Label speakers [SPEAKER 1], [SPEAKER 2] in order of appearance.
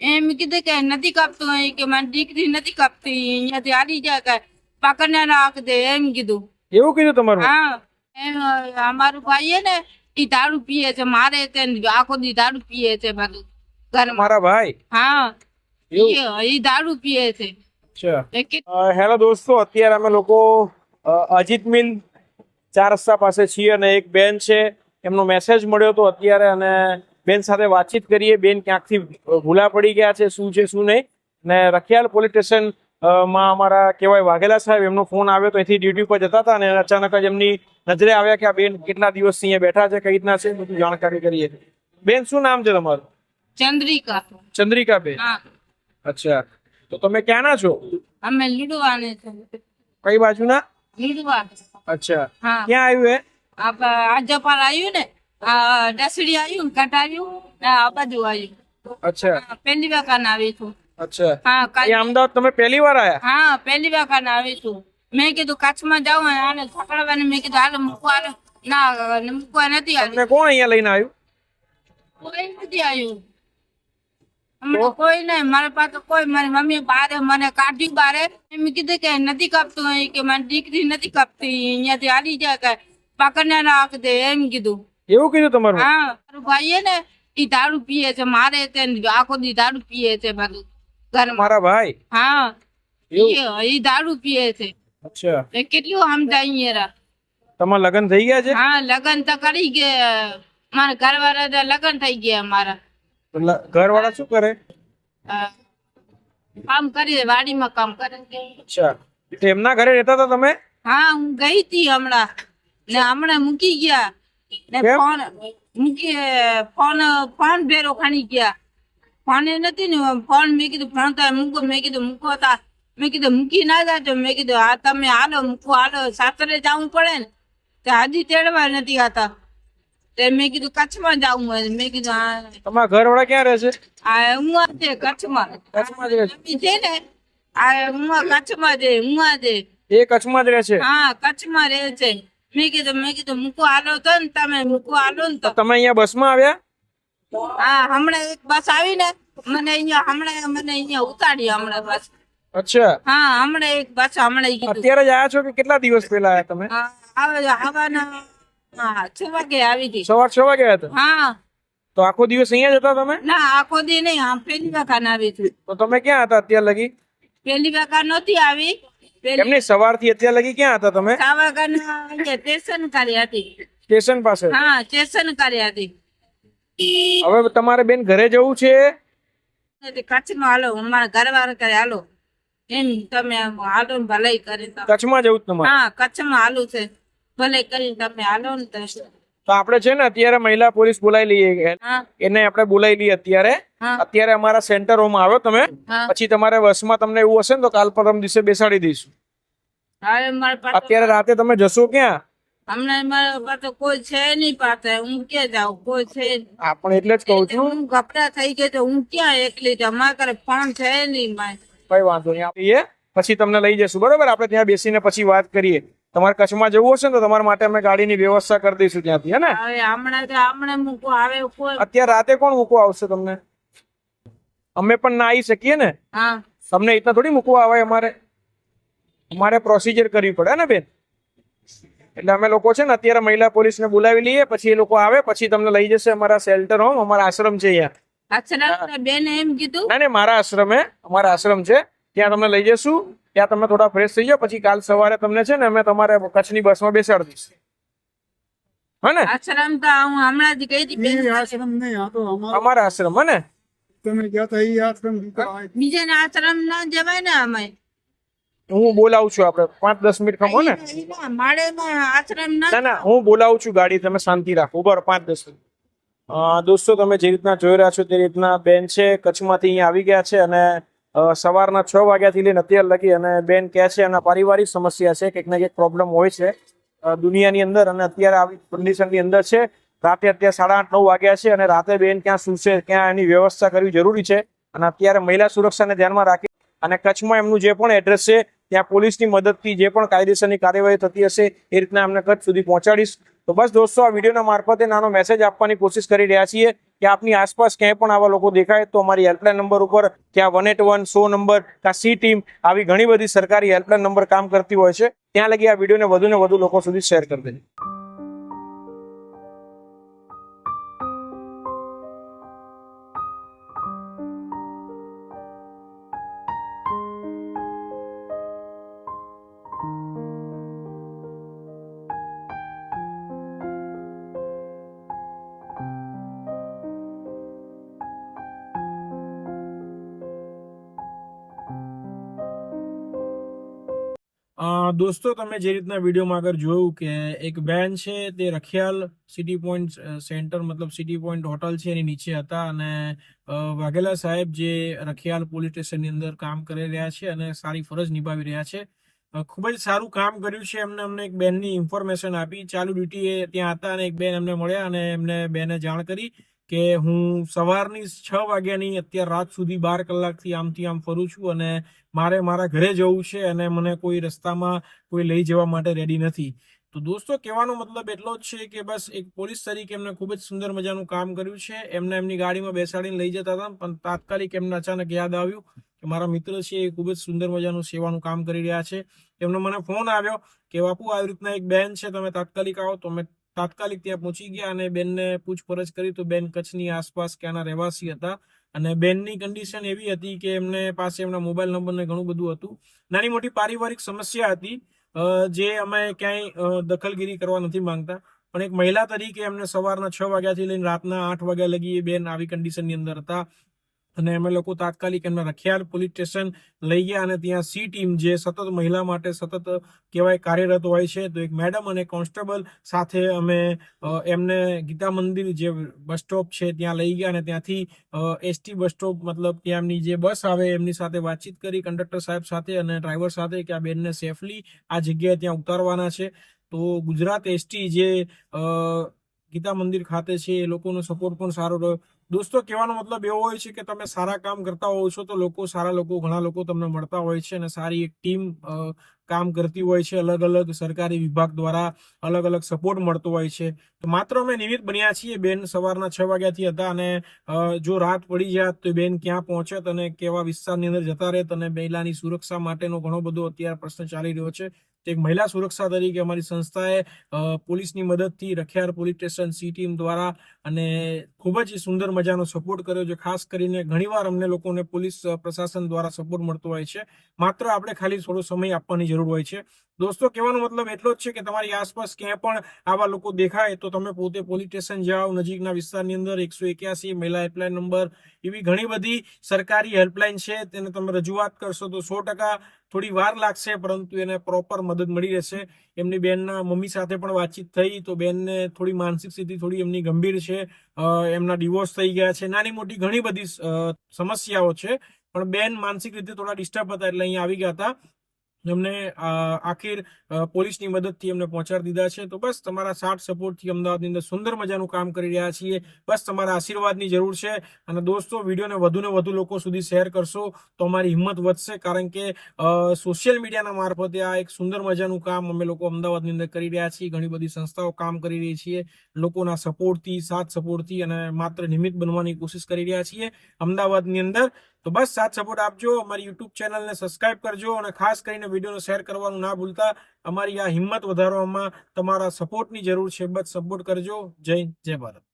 [SPEAKER 1] એમ કીધું કે નથી કાપતું અહીં કે મારી દીકરી નથી કાપતી અહીંયાથી હારી જાય કે પાકડને નાખ દે એમ કીધું.
[SPEAKER 2] એવું કીધું તમારું?
[SPEAKER 1] હા અમારું ભાઈ ને એ દારૂ પીએ છે મારે તે આખો દી દારૂ પીએ છે બધું ઘર
[SPEAKER 2] મારા ભાઈ?
[SPEAKER 1] હા ઈ દારૂ પીએ છે. એ
[SPEAKER 2] હેલો દોસ્તો અત્યારે અમે લોકો અજીત મિલ ચાર રસ્તા પાસે છીએ અને એક બેન છે એમનો મેસેજ મળ્યો હતો અત્યારે અને બેન સાથે વાતચીત કરીએ. બેન ક્યાંકથી ભૂલા પડી ગયા છે શું છે શું નહીં? ને રખિયાલ પોલીસ સ્ટેશનમાં અમારા કહેવાય વાઘેલા સાહેબ એમનો ફોન આવ્યો તો અહીંથી ડ્યુટી પર જતા હતા અને અચાનક જ એમની નજરે આવ્યા કે આ બેન કેટલા દિવસ અહીંયા બેઠા છે કઈ રીતના છે બધું જાણકારી કરીએ. બેન શું નામ છે તમારું?
[SPEAKER 1] ચંદ્રિકા.
[SPEAKER 2] ચંદ્રિકા બેન. અચ્છા. તો તમે ક્યાંના છો?
[SPEAKER 1] અમે લીડવાને છે.
[SPEAKER 2] કઈ બાજુના?
[SPEAKER 1] લીડવા
[SPEAKER 2] અચ્છા. ક્યાં આવ્યું હે
[SPEAKER 1] આપ આજપાર આવ્યું ને? ડસડી આવ્યું ને આ બધું આવ્યું
[SPEAKER 2] અચ્છા.
[SPEAKER 1] પહેલી વખત આવી છું.
[SPEAKER 2] અચ્છા.
[SPEAKER 1] હા
[SPEAKER 2] એ અમદાવાદ તમે પહેલી વાર આયા?
[SPEAKER 1] હા પહેલી વખત આવી છું. મેં કીધું કચ્છમાં જાઉં આને પકડવાને મેં કીધું હાલો મૂકવા ના મૂકવા નથી આવ્યું.
[SPEAKER 2] કોણ અહીંયા લઈને આવ્યું?
[SPEAKER 1] કોઈ નથી આવ્યું. હમણાં કોઈ નહીં. મારા પાસે કોઈ મારી મમ્મી બારે મને કાઢ્યું બારે. એમ કીધું કે નથી કાપતું કે મારી દીકરી નથી કાપતી. અહીંયાથી હારી જાય કે પકડને રાખ દે. એમ કીધું.
[SPEAKER 2] એવું કીધું તમારું?
[SPEAKER 1] હા મારો ભાઈ ને ઈ દારૂ પીએ છે મારે તે આખો દી દારૂ પીએ છે મારું ઘર
[SPEAKER 2] મારા ભાઈ?
[SPEAKER 1] હા ઈ દારૂ પીએ છે.
[SPEAKER 2] અચ્છા.
[SPEAKER 1] એ કેટલું સમજાય રા
[SPEAKER 2] તમારા લગન થઈ ગયા છે?
[SPEAKER 1] હા લગન તો કરી ગયા. મારા ઘરવાળા લગન થઈ ગયા મારા
[SPEAKER 2] ઘર વાળા શું કરે?
[SPEAKER 1] કામ કરી વાડીમાં કામ કરે.
[SPEAKER 2] અચ્છા. એમના ઘરે રહેતા હતા તમે?
[SPEAKER 1] હા હું ગઈ હતી હમણાં. ને હમણાં મૂકી ગયા? ફોન ફોન ફોન ભેરો ખાણી ગયા. ફોન નથી ને ફોન મેં કીધું ફોન તો મૂકો મેં કીધું મૂકો તા મેં કીધું મૂકી ના જાજો મેં કીધું આ તમે હાલો મૂકો હાલો સાસરે જવું પડે ને તે હજી તેડવા નથી આતા તે મેં કીધું કચ્છમાં જવું હોય મેં કીધું
[SPEAKER 2] તમારા ઘર વાળા ક્યાં રહે છે?
[SPEAKER 1] આ હું છે કચ્છમાં.
[SPEAKER 2] કચ્છમાં રહે છે.
[SPEAKER 1] ને આ હું આ કચ્છમાં છે હું આ છે
[SPEAKER 2] એ કચ્છમાં જ રહે છે?
[SPEAKER 1] હા કચ્છમાં રહે છે. મેં કીધું મેં કીધું મૂકો આલો તો ને તમે મૂકો આલો ને તો.
[SPEAKER 2] તમે અહીંયા બસમાં આવ્યા?
[SPEAKER 1] હા હમણાં એક બસ આવી ને મને અહીંયા હમણાં મને અહીંયા ઉતારી હમણાં બસ.
[SPEAKER 2] અચ્છા.
[SPEAKER 1] હા હમણાં એક બસ હમણાં
[SPEAKER 2] અત્યારે જ આયા છો કે કેટલા દિવસ પહેલા આયા તમે?
[SPEAKER 1] આવે આવવાના હા છ વાગે આવી હતી
[SPEAKER 2] સવાર છ વાગે આવ્યા હતા
[SPEAKER 1] હા.
[SPEAKER 2] તો આખો દિવસ અહીંયા જ હતા તમે?
[SPEAKER 1] ના આખો દી નહીં આમ પેલી વખત આવી હતી.
[SPEAKER 2] તો તમે ક્યાં હતા અત્યાર લગી?
[SPEAKER 1] પેલી વખત નહોતી આવી.
[SPEAKER 2] એમની સવારથી અત્યાર લગી ક્યાં હતા તમે?
[SPEAKER 1] સ્ટેશન કરી હતી.
[SPEAKER 2] સ્ટેશન પાસે?
[SPEAKER 1] હા સ્ટેશન કરી હતી.
[SPEAKER 2] હવે તમારે બેન ઘરે જવું છે?
[SPEAKER 1] કચ્છ નો હાલો અમારા ઘરવાળા કરે હાલો. એમ તમે હાલો ને ભલે કરી.
[SPEAKER 2] કચ્છમાં જવું તમારે?
[SPEAKER 1] હા કચ્છમાં હાલું છે. ભલે કરી તમે હાલો ને તો.
[SPEAKER 2] આપણે છે ને અત્યારે મહિલા પોલીસ બોલાવી લઈએ. એને આપણે બોલાવી લઈએ અત્યારે. અત્યારે અમારા સેન્ટર હોમ આવ્યો તમે. પછી તમારે વર્ષમાં તમને એવું હશે ને તો કાલ પરમ દિવસે બેસાડી દઈશું. અત્યારે રાતે તમે જશો ક્યાં?
[SPEAKER 1] મારા પાસે કોઈ છે નહીં પાસે. હું ક્યાં જાઉં? કોઈ છે
[SPEAKER 2] આપણે એટલે જ કહું છું.
[SPEAKER 1] હું ગભરા થઈ ગઈ તો હું ક્યાં એકલી અમારા ઘરે ફોન છે નહીં
[SPEAKER 2] કઈ વાંધો નહીં. પછી તમને લઈ જશું બરોબર? આપણે ત્યાં બેસીને પછી વાત કરીએ. તમારે કચ્છમાં જવું હશે ને તો તમારા માટે અમે ગાડીની વ્યવસ્થા કરી દઈશું ત્યાંથી હે ને?
[SPEAKER 1] હમણાં તો હમણાં મૂકો આવે
[SPEAKER 2] અત્યારે રાતે કોણ મૂકવા આવશે તમને? અમે પણ ના આવી શકીએ ને? તમને એટલા થોડી મૂકવા આવે અમારે. અમારે પ્રોસિજર કરવી પડે ને બેન? એટલે અમે લોકો છે ને અત્યારે મહિલા પોલીસને બોલાવી લઈએ પછી એ લોકો આવે પછી તમને લઈ જશે અમારા શેલ્ટર હોમ અમારા આશ્રમ છે અહીંયા.
[SPEAKER 1] બેન એમ કીધું?
[SPEAKER 2] ના ને મારા આશ્રમે અમારા આશ્રમ છે. ત્યાં તમને લઈ જશું ત્યાં તમે થોડા ફ્રેશ થઈ જાઓ પછી કાલ સવારે તમને છે ને અમે તમારે કચ્છની બસમાં બેસાડી દઈશું. હા ને?
[SPEAKER 1] આશ્રમ તો હું હમણાં જ કહી
[SPEAKER 3] દીધી આશ્રમ નહીં અમારો
[SPEAKER 2] અમારા આશ્રમ હા ને?
[SPEAKER 3] તમે ગયા તા એ આશ્રમ
[SPEAKER 1] બીજાના આશ્રમ ના જવાય ને અમે
[SPEAKER 2] હું બોલાવું છું આપણે. પાંચ દસ મિનિટ ખમો ને?
[SPEAKER 1] આશ્રમ ના
[SPEAKER 2] ના ના હું બોલાવું છું ગાડી. તમે શાંતિ રાખો. ઊભા પાંચ દસ મિનિટ. દોસ્તો તમે જે રીતના જોઈ રહ્યા છો તે રીતના બેન છે કચ્છમાંથી અહીંયા આવી ગયા છે અને સવારના છ વાગ્યાથી લઈને અત્યાર લગી અને બેન કહે છે અને પારિવારિક સમસ્યા છે કંઈક ને કંઈક પ્રોબ્લેમ હોય છે દુનિયાની અંદર અને અત્યારે આવી કન્ડિશનની અંદર છે. રાતે અત્યારે સાડા આઠ, નવ વાગ્યા છે અને રાતે બેન ક્યાં સુશે, ક્યાં એની વ્યવસ્થા કરવી જરૂરી છે અને અત્યારે મહિલા સુરક્ષાને ધ્યાનમાં રાખી અને કચ્છમાં એમનું જે પણ એડ્રેસ છે, ત્યાં પોલીસની મદદથી જે પણ કાયદેસરની કાર્યવાહી થતી હશે, એ રીતના અમને કચ્છ સુધી પહોંચાડીશ. તો બસ દોસ્તો, આ વિડીયોના મારફતે નાનો મેસેજ આપવાની કોશિશ કરી રહ્યા છીએ કે આપની આસપાસ ક્યાંય પણ આવા લોકો દેખાય તો અમારી હેલ્પલાઇન નંબર ઉપર ત્યાં વન એટ વન સો નંબર કા સી ટીમ આવી ઘણી બધી સરકારી હેલ્પલાઇન નંબર કામ કરતી હોય છે. ત્યાં લગી આ વિડીયોને વધુને વધુ લોકો સુધી શેર કરી દેજો. દોસ્તો, તમે જે રીતના વિડીયોમાં આગળ જોયું કે એક બેન છે તે રખિયાલ સિટી પોઈન્ટ સેન્ટર મતલબ સિટી પોઈન્ટ હોટલ છે એની નીચે હતા અને વાઘેલા સાહેબ જે રખિયાલ પોલીસ સ્ટેશનની અંદર કામ કરી રહ્યા છે અને સારી ફરજ નિભાવી રહ્યા છે. ખૂબ જ સારું કામ કર્યું છે. એમને અમને એક બેનની ઇન્ફોર્મેશન આપી. ચાલુ ડ્યુટીએ ત્યાં હતા અને એક બેન એમને મળ્યા અને એમને બેને જાણ કરી. કે હું સવારની છ વાગ્યાની અત્યાર રાત સુધી બાર કલાકથી આમથી આમ ફરું છું અને મારે મારા ઘરે જવું છે અને મને કોઈ રસ્તામાં કોઈ લઈ જવા માટે રેડી નથી. તો દોસ્તો, કહેવાનો મતલબ એટલો જ છે કે બસ એક પોલીસ તરીકે એમને ખૂબ જ સુંદર મજાનું કામ કર્યું છે. એમને એમની ગાડીમાં બેસાડીને લઈ જતા હતા, પણ તાત્કાલિક એમને અચાનક યાદ આવ્યું કે મારા મિત્ર છે એ ખૂબ જ સુંદર મજાનું સેવાનું કામ કરી રહ્યા છે. એમનો મને ફોન આવ્યો કે, બાપુ, આવી રીતના એક બેન છે, તમે તાત્કાલિક આવો. તો મેં તાત્કાલિક ત્યાં પહોંચી ગયા અને બેનને પૂછપરછ કરી તો બેન કચ્છની આસપાસ ક્યાંના રહેવાસી હતા. અને બેનની કન્ડિશન એવી હતી કે એમને પાસે એમના મોબાઈલ નંબર ને ઘણું બધું હતું. નાની મોટી પારિવારિક સમસ્યા હતી જે અમે ક્યાંય દખલગીરી કરવા નથી માંગતા. પણ એક મહિલા તરીકે એમને સવારના છ વાગ્યાથી લઈને રાતના આઠ વાગ્યા લગી એ બેન આવી કન્ડિશનની અંદર હતા. અને અમે લોકો તાત્કાલિક એમના રખિયાલ પોલીસ સ્ટેશન લઈ ગયા અને ત્યાં સી ટીમ જે સતત મહિલા માટે સતત કહેવાય કાર્યરત હોય છે, તો એક મેડમ અને કોન્સ્ટેબલ સાથે અમે એમને ગીતા મંદિર જે બસ સ્ટોપ છે ત્યાં લઈ ગયા અને ત્યાંથી એસટી બસ સ્ટોપ મતલબ ત્યાં એમની જે બસ આવે એમની સાથે વાતચીત કરી કંડક્ટર સાહેબ સાથે અને ડ્રાઈવર સાથે કે આ બેનને સેફલી આ જગ્યાએ ત્યાં ઉતારવાના છે. તો ગુજરાત એસટી જે ગીતા મંદિર ખાતે છે એ લોકોનો સપોર્ટ પણ સારો રહ્યો. દોસ્તો, કહેવાનો મતલબ એવો હોય છે કે તમે સારા કામ કરતા હોવ છો તો લોકો, સારા લોકો, ઘણા લોકો તમને મળતા હોય છે અને સારી એક ટીમ કામ કરતી હોય છે, અલગ અલગ સરકારી વિભાગ દ્વારા અલગ અલગ સપોર્ટ મળતો હોય છે. તો માત્ર અમે નિમિત્ત બન્યા છીએ, બેન સવારના છ વાગ્યાથી હતા અને જો રાત પડી જાત તો બેન ક્યાં પહોંચત અને કેવા વિસ્તારની અંદર જતા રહેત અને મહિલાની સુરક્ષા માટેનો ઘણો બધો અત્યારે પ્રશ્ન ચાલી રહ્યો છે. તો એક મહિલા સુરક્ષા તરીકે અમારી સંસ્થાએ પોલીસની મદદથી Rakhial police station she team દ્વારા અને ખૂબ જ સુંદર મજાનો સપોર્ટ કર્યો છે. ખાસ કરીને ઘણીવાર અમને લોકોને પોલીસ પ્રશાસન દ્વારા સપોર્ટ મળતો હોય છે. માત્ર આપણે ખાલી થોડો સમય આપવાની જરૂર હોય છે. દોસ્તો, કહેવાનો મતલબ એટલો જ છે કે તમારી આસપાસ ક્યાંય પણ આવા લોકો દેખાય તો તમે પોતે પોલીસ સ્ટેશન જાઓ, નજીકના વિસ્તારની અંદર એકસો એક્યાસી, મહિલા હેલ્પલાઇન નંબર, એવી ઘણી બધી સરકારી હેલ્પલાઇન છે. તેને તમે રજૂઆત કરશો તો સો ટકા થોડી વાર લાગશે, પરંતુ એને પ્રોપર મદદ મળી રહેશે. એમની બેનના મમ્મી સાથે પણ વાતચીત થઈ તો બેનને થોડી માનસિક સ્થિતિ થોડી એમની ગંભીર છે. એમના ડિવોર્સ થઈ ગયા છે. નાની મોટી ઘણી બધી સમસ્યાઓ છે. પણ બેન માનસિક રીતે થોડા ડિસ્ટર્બ હતા એટલે અહીંયા આવી ગયા હતા. એમને આખિર પોલીસની મદદથી એમને પહોંચાડી દીધા છે. તો બસ તમારા સાથ સપોર્ટથી અમદાવાદની અંદર સુંદર મજાનું કામ કરી રહ્યા છીએ. બસ તમારા આશીર્વાદની જરૂર છે. અને દોસ્તો, વિડીયોને વધુને વધુ લોકો સુધી શેર કરશો તો અમારી હિંમત વધશે. કારણ કે સોશિયલ મીડિયાના મારફતે આ એક સુંદર મજાનું કામ અમે લોકો અમદાવાદની અંદર કરી રહ્યા છીએ. ઘણી બધી સંસ્થાઓ કામ કરી રહી છીએ. લોકોના સપોર્ટથી, સાથ સપોર્ટથી અને માત્ર નિમિત્ત બનવાની કોશિશ કરી રહ્યા છીએ. અમદાવાદની અંદર તો બસ સાથ સપોર્ટ આપજો. અમારી યુટ્યુબ ચેનલને સબસ્ક્રાઇબ કરજો અને ખાસ કરીને વિડીયોને શેર કરવાનું ના ભૂલતા. અમારી આ હિંમત વધારવામાં તમારા સપોર્ટની જરૂર છે. બસ સપોર્ટ કરજો. જય જય ભારત.